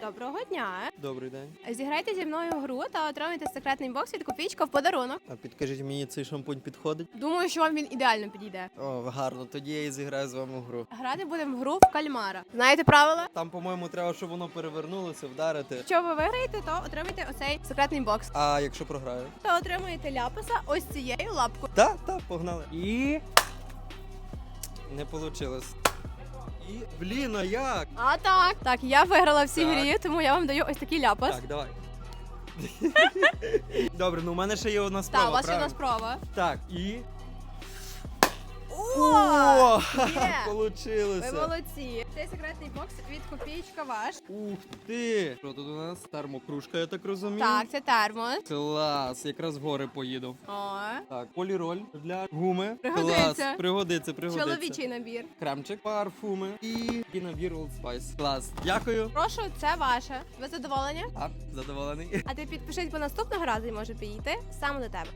Доброго дня. Добрий день. Зіграйте зі мною гру та отримайте секретний бокс від копійка в подарунок. А підкажіть мені, цей шампунь підходить? Думаю, що вам він ідеально підійде. О, гарно, тоді я і зіграю з вами в гру. Грати будемо в гру в кальмара. Знаєте правила? Там, по-моєму, треба, щоб воно перевернулося, вдарити. Якщо ви виграєте, то отримаєте оцей секретний бокс. А якщо програю? Та отримаєте ляпаса ось цією лапкою. Так, так, погнали. І. Не вийшло. І. Блін, а як? А так. Так, я виграла всі Так. грі, тому я вам даю ось такий ляпас. Так, давай. Добре, ну у мене ще є одна справа. Так, у вас є одна справа. Так, і. О! О! Є! Ви Получилося. молодці. Цей секретний бокс від копійка ваш. Ух ти! Що тут у нас? Термокружка, я так розумію. Так, це термос. Клас, якраз в гори поїду. О, Так, поліроль для гуми. Пригодиться. Клас, пригодиться, пригодиться. чоловічий набір. Кремчик, парфуми і, і набір Old Spice. Клас. Дякую. Прошу, це ваше. Ви задоволені? А, задоволений. А ти підпишись, бо наступного разу може підійти саме до тебе.